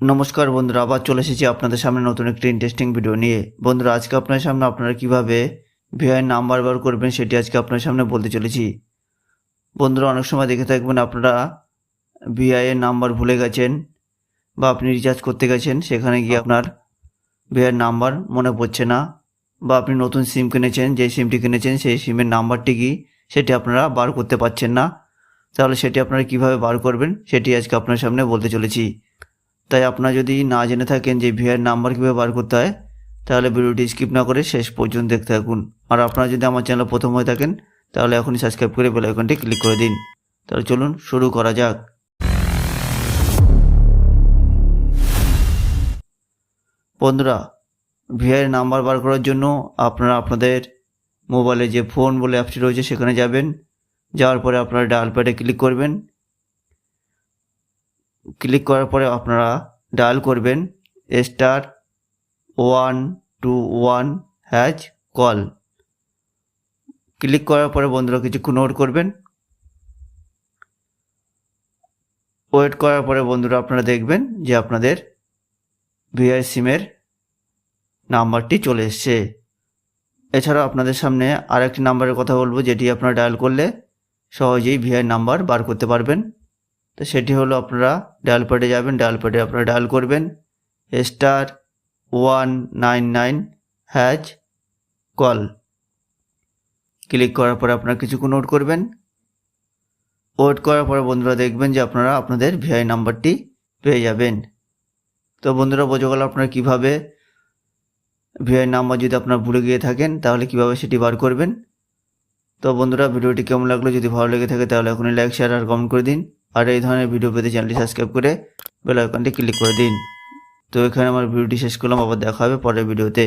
নমস্কার বন্ধুরা, আবার চলে এসেছি আপনাদের সামনে নতুন একটি ইন্টারেস্টিং ভিডিও নিয়ে। বন্ধুরা, আজকে আপনার সামনে আপনারা কীভাবে ভিআই নাম্বার বার করবেন সেটি আজকে আপনার সামনে বলতে চলেছি। বন্ধুরা, অনেক সময় দেখে থাকবেন আপনারা ভিআই এর নাম্বার ভুলে গেছেন বা আপনি রিচার্জ করতে গেছেন, সেখানে গিয়ে আপনার ভিআই নাম্বার মনে পড়ছে না বা আপনি নতুন সিম কিনেছেন, যে সিমটি কিনেছেন সেই সিমের নাম্বারটি কি সেটি আপনারা বার করতে পারছেন না। তাহলে সেটি আপনারা কীভাবে বার করবেন সেটি আজকে আপনার সামনে বলতে চলেছি। তাই আপনারা যদি না জেনে থাকেন যে ভিআর নাম্বার কীভাবে বার করতে হয়, তাহলে ভিডিওটি স্কিপ না করে শেষ পর্যন্ত দেখতে থাকুন। আর আপনারা যদি আমার চ্যানেল প্রথম হয়ে থাকেন, তাহলে এখনই সাবস্ক্রাইব করে বেল আইকনটি ক্লিক করে দিন। তাহলে চলুন শুরু করা যাক। বন্ধুরা ভিআর নাম্বার বার করার জন্য আপনারা আপনাদের মোবাইলে যে ফোন বলে অ্যাপটি রয়েছে সেখানে যাবেন। যাওয়ার পরে আপনারা ডায়াল প্যাডে ক্লিক করবেন। ক্লিক করার পরে আপনারা ডায়াল করবেন star one two one hash call. Click করার পরে বন্ধুরা কিছুক্ষণ ওয়েট করবেন। ওয়েট করার পরে বন্ধুরা আপনারা দেখবেন যে আপনাদের ভিআই সিমের নাম্বারটি চলে এসছে। এছাড়াও আপনাদের সামনে আরেকটি নাম্বারের কথা বলব, যেটি আপনারা ডায়াল করলে সহজেই ভিআই নাম্বার বার করতে পারবেন। তো সেটি হলো আপনারা ডায়াল প্যাডে যাবেন, ডায়াল প্যাডে আপনারা ডায়াল করবেন star one nine nine hash call click করার পরে আপনারা কিছুক্ষণ নোট করবেন। ওয়েট করার পরে বন্ধুরা দেখবেন যে আপনারা আপনাদের ভিআই নাম্বারটি পেয়ে যাবেন। তো বন্ধুরা বোঝা গেল আপনারা কীভাবে ভিআই নাম্বার যদি আপনারা ভুলে গিয়ে থাকেন, তাহলে কীভাবে সেটি বার করবেন। তো বন্ধুরা, ভিডিওটি কেমন লাগল? যদি ভালো লেগে থাকে তাহলে এখনই লাইক শেয়ার আর কমেন্ট করে দিন। আর এই ধরনের ভিডিও পেতে চ্যানেলটি সাবস্ক্রাইব করে বেল আইকনটি ক্লিক করে দিন। তো এখানে আমার ভিডিওটি শেষ করলাম, আবার দেখা হবে পরের ভিডিওতে